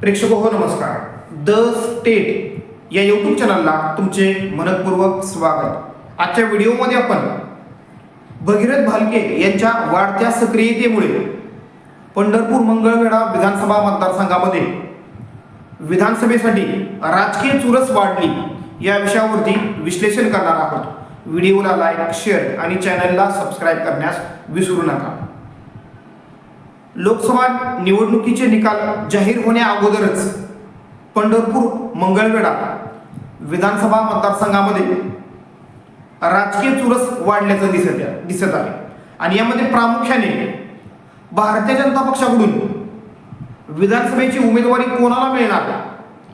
प्रेक्षक हो नमस्कार. द स्टेट या यूट्यूब चॅनलला तुमचे मनपूर्वक स्वागत. आजच्या व्हिडिओमध्ये आपण भगीरथ भालके यांच्या वाढत्या सक्रियतेमुळे पंढरपूर मंगळवेढा विधानसभा मतदारसंघामध्ये विधानसभेसाठी राजकीय चुरस वाढली या विषयावरती विश्लेषण करणार आहोत. व्हिडिओला लाईक शेअर आणि चॅनलला सबस्क्राईब करण्यास विसरू नका. लोकसभा निवडणुकीचे निकाल जाहीर होण्या अगोदरच पंढरपूर मंगळवेढा विधानसभा मतदारसंघामध्ये राजकीय चुरस वाढल्याचं दिसत दिसत आहे. आणि यामध्ये प्रामुख्याने भारतीय जनता पक्षाकडून विधानसभेची उमेदवारी कोणाला मिळणार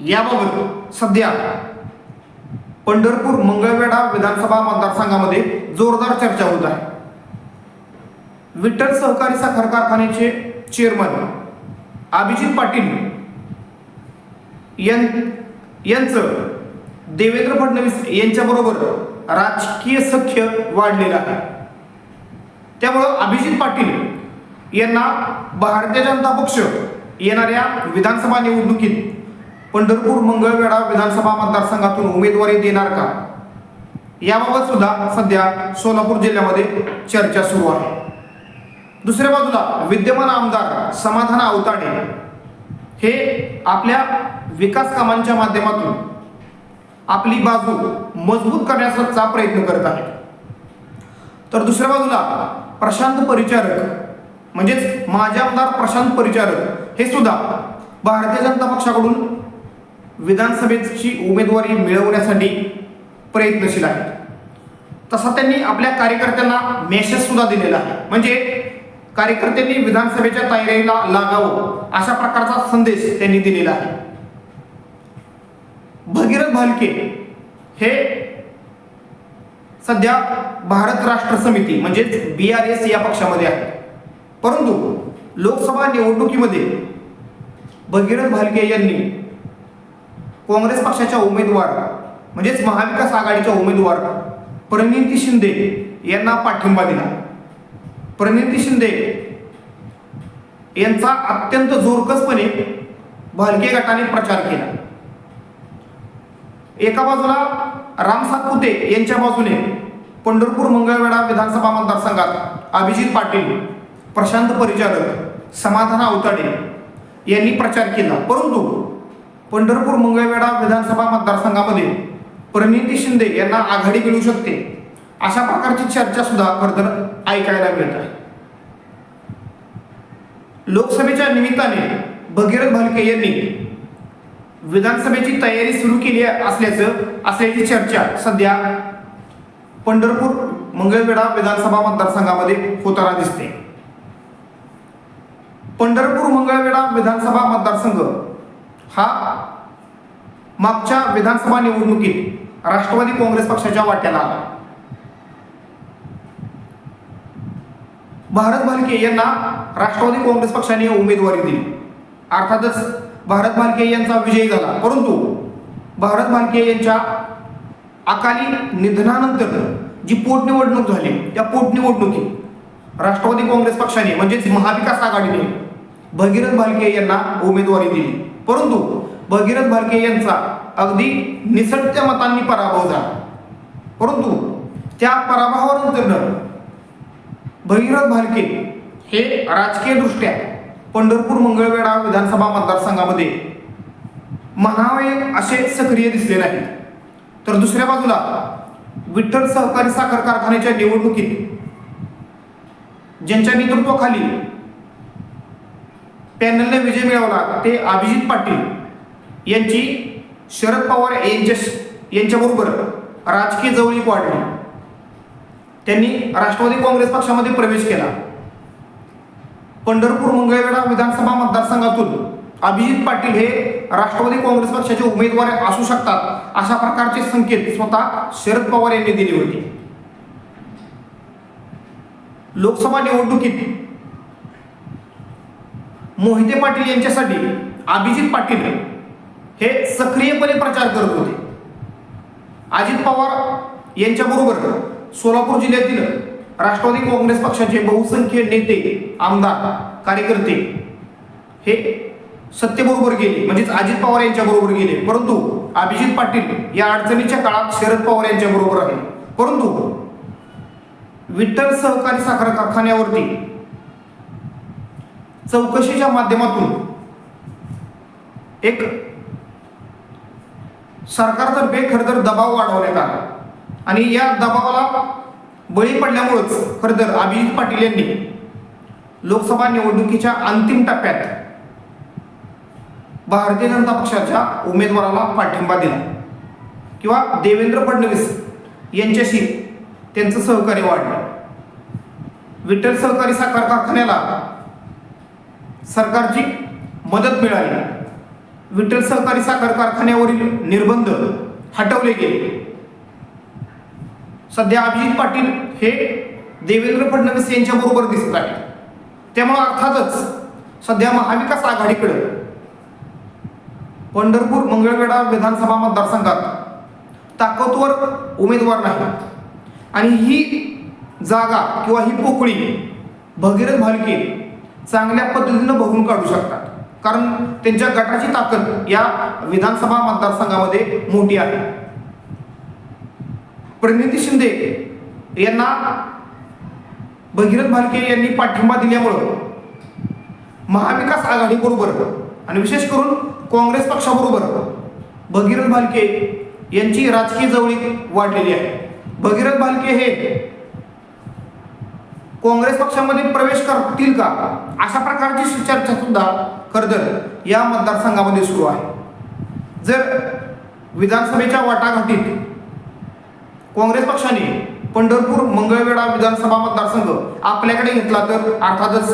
याबाबत सध्या पंढरपूर मंगळवेढा विधानसभा मतदारसंघामध्ये जोरदार चर्चा होत आहे. विठ्ठल सहकारी साखर कारखान्याचे चेअरमन अभिजित पाटील यां यांचं देवेंद्र फडणवीस यांच्याबरोबर राजकीय सख्य वाढलेलं आहे. त्यामुळं अभिजित पाटील यांना भारतीय जनता पक्ष येणाऱ्या विधानसभा निवडणुकीत पंढरपूर मंगळवेढा विधानसभा मतदारसंघातून उमेदवारी देणार का? याबाबत सुद्धा सध्या सोलापूर जिल्ह्यामध्ये चर्चा सुरू आहे. दुसऱ्या बाजूला विद्यमान आमदार समाधान आवताडे हे आपल्या विकास कामांच्या माध्यमातून आपली बाजू मजबूत करण्याचा प्रयत्न करत आहेत. तर दुसऱ्या बाजूला प्रशांत परिचारक म्हणजेच माजी आमदार प्रशांत परिचारक हे सुद्धा भारतीय जनता पक्षाकडून विधानसभेची उमेदवारी मिळवण्यासाठी प्रयत्नशील आहेत. तसा त्यांनी आपल्या कार्यकर्त्यांना मेसेज सुद्धा दिलेला आहे. म्हणजे कार्यकर्त्यांनी विधानसभेच्या तयारीला लागावं अशा प्रकारचा संदेश त्यांनी दिलेला आहे. भगीरथ भालके हे सध्या भारत राष्ट्र समिती म्हणजेच बी आर एस या पक्षामध्ये आहे परंतु लोकसभा निवडणुकीमध्ये भगीरथ भालके यांनी काँग्रेस पक्षाच्या उमेदवार म्हणजेच महाविकास आघाडीच्या उमेदवार प्रणिती शिंदे यांना पाठिंबा दिला. प्रणिती शिंदे यांचा अत्यंत जोरकसपणे भालके गटाने प्रचार केला. एका बाजूला राम सातपुते यांच्या बाजूने पंढरपूर मंगळवेढा विधानसभा मतदारसंघात अभिजित पाटील प्रशांत परिचारक समाधान आवताडे यांनी प्रचार केला. परंतु पंढरपूर मंगळवेढा विधानसभा मतदारसंघामध्ये प्रणिती शिंदे यांना आघाडी मिळू शकते. अशा प्रकारची चर्चा सुद्धा फर्दर ऐकायला मिळत आहे. लोकसभेच्या निमित्ताने भगीरथ भालके यांनी विधानसभेची तयारी सुरू केली असल्याचं असल्याची चर्चा सध्या पंढरपूर मंगळवेढा विधानसभा मतदारसंघामध्ये होताना दिसते. पंढरपूर मंगळवेढा विधानसभा मतदारसंघ हा मागच्या विधानसभा निवडणुकीत राष्ट्रवादी काँग्रेस पक्षाच्या वाट्याला आला. भारत भालके यांना राष्ट्रवादी काँग्रेस पक्षाने उमेदवारी दिली. अर्थातच भारत भालके यांचा विजय झाला. परंतु भारत भालके यांच्या अकाली निधनानंतर जी पोटनिवडणूक झाली त्या पोटनिवडणुकीत राष्ट्रवादी काँग्रेस पक्षाने म्हणजेच महाविकास आघाडीने भगीरथ भालके यांना उमेदवारी दिली. परंतु भगीरथ भालके यांचा अगदी निसटत्या मतांनी पराभव झाला. परंतु त्या पराभवानंतर भगीरथ भालके हे राजकीयदृष्ट्या पंढरपूर मंगळवेढा विधानसभा मतदारसंघामध्ये म्हणावे असे सक्रिय दिसले नाही तर दुसऱ्या बाजूला विठ्ठल सहकारी साखर कारखान्याच्या निवडणुकीत ज्यांच्या नेतृत्वाखाली पॅनलने विजय मिळवला ते अभिजित पाटील यांची शरद पवार यांच्या यांच्याबरोबर राजकीय जवळीक वाढली. त्यांनी राष्ट्रवादी काँग्रेस पक्षामध्ये प्रवेश केला. पंढरपूर मंगळवेढा विधानसभा मतदारसंघातून अभिजित पाटील हे राष्ट्रवादी काँग्रेस पक्षाचे उमेदवार असू शकतात अशा प्रकारचे संकेत स्वतः शरद पवार यांनी दिली होती. लोकसभा निवडणुकीत मोहिते पाटील यांच्यासाठी अभिजित पाटील हे सक्रियपणे प्रचार करत होते. अजित पवार यांच्याबरोबर सोलापूर जिल्ह्यातील राष्ट्रवादी काँग्रेस पक्षाचे बहुसंख्य नेते आमदार कार्यकर्ते हे सत्तेबरोबर गेले. म्हणजेच अजित पवार यांच्या बरोबर गेले. परंतु अभिजित पाटील या अडचणीच्या काळात शरद पवार यांच्या बरोबर आहे परंतु विठ्ठल सहकारी साखर कारखान्यावरती चौकशीच्या माध्यमातून एक सरकारतर्फे खरं तर दबाव वाढवण्यात आला. आणि या दबावाला बळी पडल्यामुळंच खरं तर अभिजित पाटील यांनी लोकसभा निवडणुकीच्या अंतिम टप्प्यात भारतीय जनता पक्षाच्या उमेदवाराला पाठिंबा दिला. किंवा देवेंद्र फडणवीस यांच्याशी त्यांचं सहकार्य वाढलं. विठ्ठल सहकारी साखर कारखान्याला सरकारची मदत मिळाली. विठ्ठल सहकारी साखर कारखान्यावरील निर्बंध हटवले गेले. सध्या अभिजित पाटील हे देवेंद्र फडणवीस यांच्या बरोबर दिसत आहेत. त्यामुळे अर्थातच सध्या महाविकास आघाडीकडे पंढरपूर मंगळवेढा विधानसभा मतदारसंघात ताकदवर उमेदवार नाही आणि ही जागा किंवा ही पोकळी भगीरथ भालके चांगल्या पद्धतीनं भरून काढू शकतात. कारण त्यांच्या गटाची ताकद या विधानसभा मतदारसंघामध्ये मोठी आहे. प्रणिती शिंदे यांना भगीरथ भालके यांनी पाठिंबा दिल्यामुळं महाविकास आघाडीबरोबर आणि विशेष करून काँग्रेस पक्षाबरोबर भगीरथ भालके यांची राजकीय जवळीक वाढलेली आहे. भगीरथ भालके हे काँग्रेस पक्षामध्ये प्रवेश करतील का अशा प्रकारची चर्चा सुद्धा खरं या मतदारसंघामध्ये सुरू आहे. जर विधानसभेच्या वाटाघाटीत काँग्रेस पक्षाने पंढरपूर मंगळवेढा विधानसभा मतदारसंघ आपल्याकडे घेतला तर अर्थातच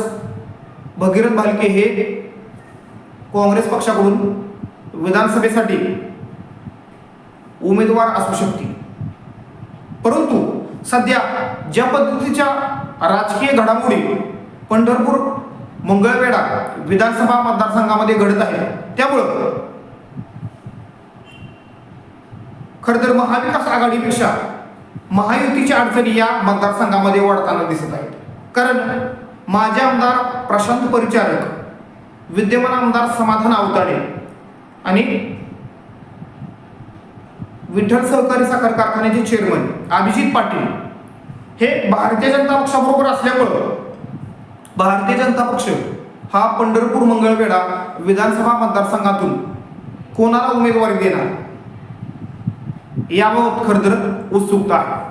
भगीरथ भालके हे काँग्रेस पक्षाकडून विधानसभेसाठी उमेदवार असू शकतील. परंतु सध्या ज्या पद्धतीच्या राजकीय घडामोडी पंढरपूर मंगळवेढा विधानसभा मतदारसंघामध्ये घडत आहे त्यामुळं खरं तर महाविकास आघाडीपेक्षा महायुतीच्या अडचणी या मतदारसंघामध्ये वाढताना दिसत आहेत. कारण माझे आमदार प्रशांत परिचारक विद्यमान आमदार समाधान अवताडे आणि विठ्ठल सहकारी साखर कारखान्याचे चेअरमन अभिजित पाटील हे भारतीय जनता पक्षाबरोबर असल्यामुळं भारतीय जनता पक्ष हा पंढरपूर मंगळवेढा विधानसभा मतदारसंघातून कोणाला उमेदवारी देणार? याबाबत खर तर उत्सुकता आहे.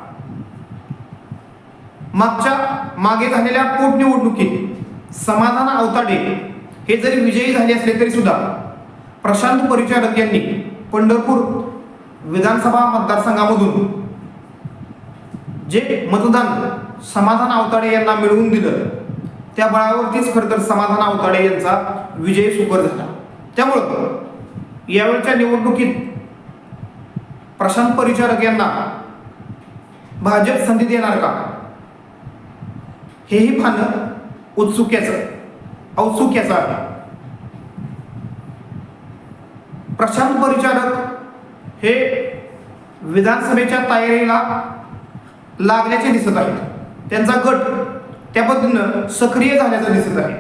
मागच्या मागे झालेल्या पोटनिवडणुकीत समाधान अवताडे हे जरी विजयी झाले असले तरी सुद्धा प्रशांत परिचारक यांनी पंढरपूर विधानसभा मतदारसंघामधून जे मतदान समाधान अवताडे यांना मिळवून दिलं त्या बळावरतीच खरं तर समाधान अवताडे यांचा विजय सुकर झाला. त्यामुळं यावेळच्या निवडणुकीत प्रशांत परिचारक यांना भाजप संधी देणार का? हेही पाहणं उत्सुक्याचं औत्सुक्याचं आहे. प्रशांत परिचारक हे विधानसभेच्या तयारीला लागल्याचे दिसत आहेत. त्यांचा गट त्या पद्धतीनं सक्रिय झाल्याचं दिसत आहे.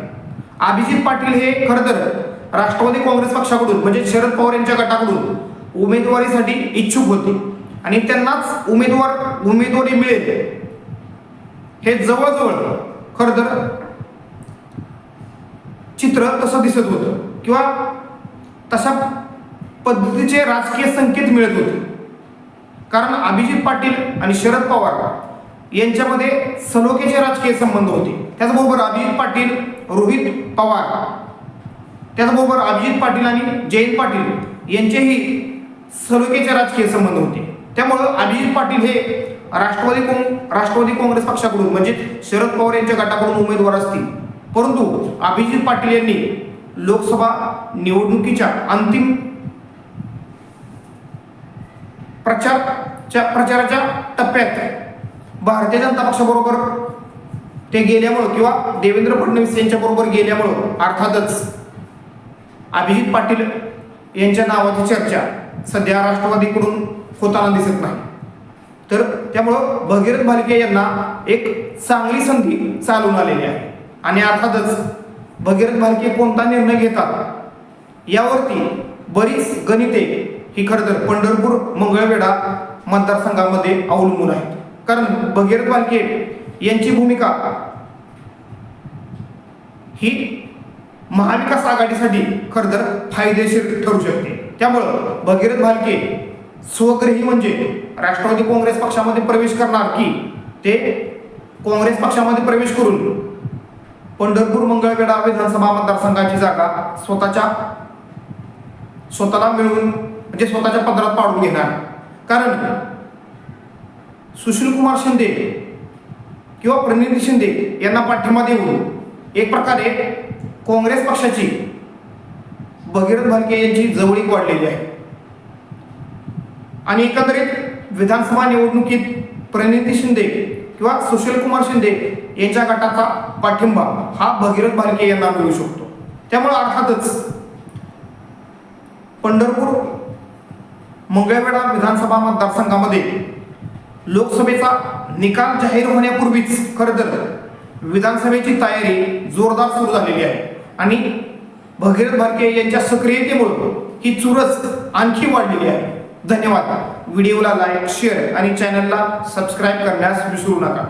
अभिजित पाटील हे खरं तर राष्ट्रवादी काँग्रेस पक्षाकडून म्हणजे शरद पवार यांच्या गटाकडून उमेदवारीसाठी इच्छुक होते. आणि त्यांनाच उमेदवार उमेदवारी मिळेल. हे जवळजवळ खरं तर चित्र तसं दिसत होतं. किंवा तशा पद्धतीचे राजकीय संकेत मिळत होते. कारण अभिजित पाटील आणि शरद पवार यांच्यामध्ये सलोखेचे राजकीय संबंध होते. त्याचबरोबर अभिजित पाटील रोहित पवार त्याचबरोबर अभिजित पाटील आणि जयंत पाटील यांचेही सलोख्याचे राजकीय संबंध होते. त्यामुळं अभिजित पाटील हे राष्ट्रवादी काँग राष्ट्रवादी काँग्रेस पक्षाकडून म्हणजे शरद पवार यांच्या गटाकडून उमेदवार असतील. परंतु अभिजित पाटील यांनी लोकसभा निवडणुकीच्या अंतिम प्रचारच्या प्रचाराच्या टप्प्यात भारतीय जनता पक्षाबरोबर ते गेल्यामुळं किंवा देवेंद्र फडणवीस यांच्याबरोबर गेल्यामुळं अर्थातच अभिजित पाटील यांच्या नावाची चर्चा सध्या राष्ट्रवादीकडून होताना दिसत नाही. तर त्यामुळं भगीरथ भालके यांना एक चांगली संधी चालून आलेली आहे. आणि अर्थातच भगीरथ भालके कोणता निर्णय घेतात यावरती बरीच गणिते ही खरं तर पंढरपूर मंगळवेढा मतदारसंघामध्ये अवलंबून आहेत. कारण भगीरथ बालके यांची भूमिका ही महाविकास आघाडीसाठी खरं तर फायदेशीर ठरू शकते. त्यामुळं भगीरथ भालके स्वग्रही म्हणजे राष्ट्रवादी काँग्रेस पक्षामध्ये प्रवेश करणार की ते काँग्रेस पक्षामध्ये प्रवेश करून पंढरपूर मंगळवेढा विधानसभा मतदारसंघाची जागा स्वतःच्या स्वतःला मिळवून म्हणजे स्वतःच्या पदरात पाडून घेणार. कारण सुशील कुमार शिंदे किंवा प्रणिती शिंदे यांना पाठिंबा देऊन एक प्रकारे काँग्रेस पक्षाची भगीरथ भालके यांची जवळीक वाढलेली आहे. आणि एकंदरीत विधानसभा निवडणुकीत प्रणिती शिंदे किंवा सुशील कुमार शिंदे यांच्या गटाचा पाठिंबा हा भगीरथ भालके यांना मिळू शकतो. त्यामुळे अर्थातच पंढरपूर मंगळवेढा विधानसभा मतदारसंघामध्ये लोकसभेचा निकाल जाहीर होण्यापूर्वीच खरं तर विधानसभेची तयारी जोरदार सुरू झालेली आहे. आणि भगीरथ भालके यांच्या सक्रियतेमुळे ही चुरस आणखी वाढलेली आहे. धन्यवाद. व्हिडिओला लाईक शेअर आणि चॅनलला सबस्क्राईब करण्यास विसरू नका.